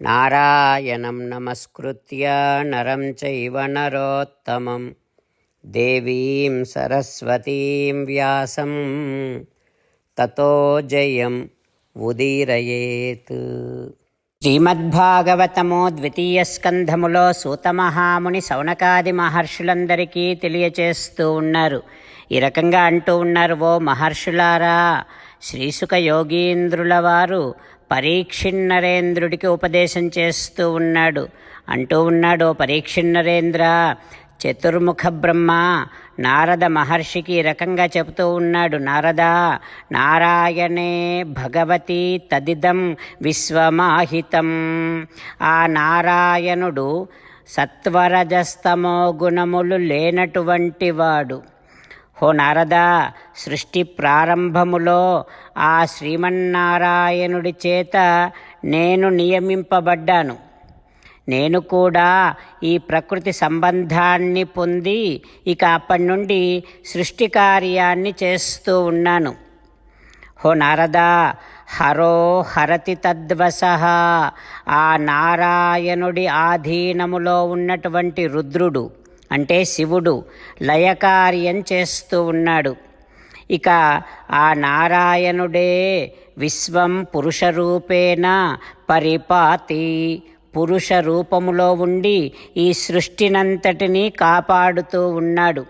నారాయణం నమస్కృత్య నరం చైవ నరోత్తమం దేవీం సరస్వతీం వ్యాసం తతో జయం ఉదీరయేత్ శ్రీమద్భాగవతము ద్వితీయ స్కంధములో సూతమహాముని సౌనకాది మహర్షులందరికీ తెలియచేస్తూ ఉన్నారు। ఈ రకంగా అంటూ ఉన్నారు ఓ మహర్షులారా శ్రీసుక యోగీంద్రుల వారు పరీక్షిన్నరేంద్రుడికి ఉపదేశం చేస్తూ ఉన్నాడు. అంటూ ఉన్నాడు పరీక్షిన్నరేంద్ర చతుర్ముఖ బ్రహ్మ నారద మహర్షికి ఈ రకంగా చెబుతూ ఉన్నాడు. నారద నారాయణే భగవతి తదిదం విశ్వమాహితం. ఆ నారాయణుడు సత్వరజస్తమో గుణములు లేనటువంటి వాడు. హో నారద సృష్టి ప్రారంభములో ఆ శ్రీమన్నారాయణుడి చేత నేను నియమింపబడ్డాను. నేను కూడా ఈ ప్రకృతి సంబంధాన్ని పొంది ఇక అప్పటి నుండి సృష్టి కార్యాన్ని చేస్తూ ఉన్నాను. హో నారదా హరో హరతి తద్వస. ఆ నారాయణుడి ఆధీనములో ఉన్నటువంటి రుద్రుడు అంటే శివుడు లయకార్యం చేస్తూ ఉన్నాడు. ఇక ఆ నారాయణుడే విశ్వం పురుషరూపేణ పరిపాతి. పురుష రూపములో ఉండి ఈ సృష్టినంతటినీ కాపాడుతూ ఉన్నాడు.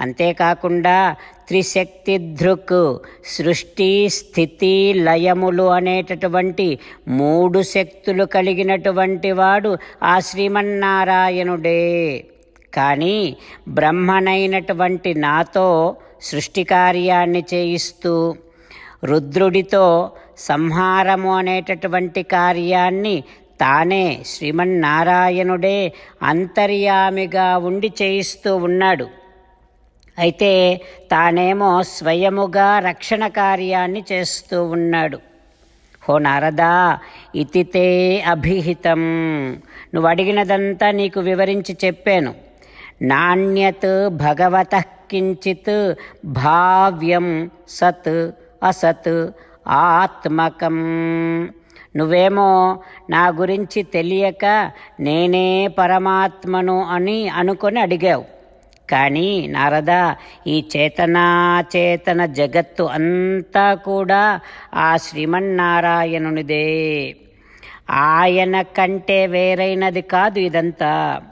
అంతేకాకుండా త్రిశక్తి దృక్ సృష్టి స్థితి లయములు అనేటటువంటి మూడు శక్తులు కలిగినటువంటి వాడు ఆ శ్రీమన్నారాయణుడే. కానీ బ్రహ్మనైనటువంటి నాతో సృష్టి కార్యాన్ని చేయిస్తూ రుద్రుడితో సంహారము అనేటటువంటి కార్యాన్ని తానే శ్రీమన్నారాయణుడే అంతర్యామిగా ఉండి చేయిస్తూ ఉన్నాడు. అయితే తానేమో స్వయముగా రక్షణ కార్యాన్ని చేస్తూ ఉన్నాడు. హో నారదా ఇతితే అభిహితం. నువ్వు అడిగినదంతా నీకు వివరించి చెప్పాను. నాణ్యత్ భగవత కించిత్ భావ్యం సత్ అసత్ ఆత్మకం. నువ్వేమో నా గురించి తెలియక నేనే పరమాత్మను అని అనుకొని అడిగావు. కానీ నారదా ఈ చేతనాచేతన జగత్తు అంతా కూడా ఆ శ్రీమన్నారాయణునిదే. ఆయన కంటే వేరైనది కాదు ఇదంతా.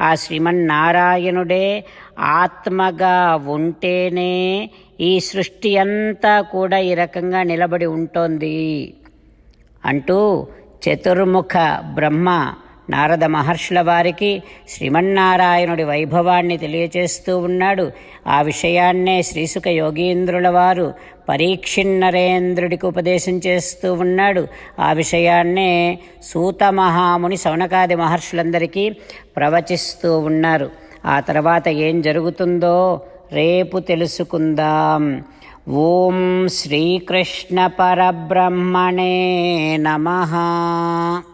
ఆ శ్రీమన్నారాయణుడే ఆత్మగా ఉంటేనే ఈ సృష్టి అంతా కూడా ఈ రకంగా నిలబడి ఉంటోంది. అంటూ చతుర్ముఖ బ్రహ్మ నారద మహర్షుల వారికి శ్రీమన్నారాయణుడి వైభవాన్ని తెలియచేస్తూ ఉన్నాడు. ఆ విషయాన్నే శ్రీసుక యోగీంద్రుల వారు పరీక్షిన్నరేంద్రుడికి ఉపదేశం చేస్తూ ఉన్నాడు. ఆ విషయాన్నే సూత మహాముని సౌనకాది మహర్షులందరికీ ప్రవచిస్తూ ఉన్నారు. ఆ తర్వాత ఏం జరుగుతుందో రేపు తెలుసుకుందాం. ఓం శ్రీకృష్ణ పరబ్రహ్మణే నమః.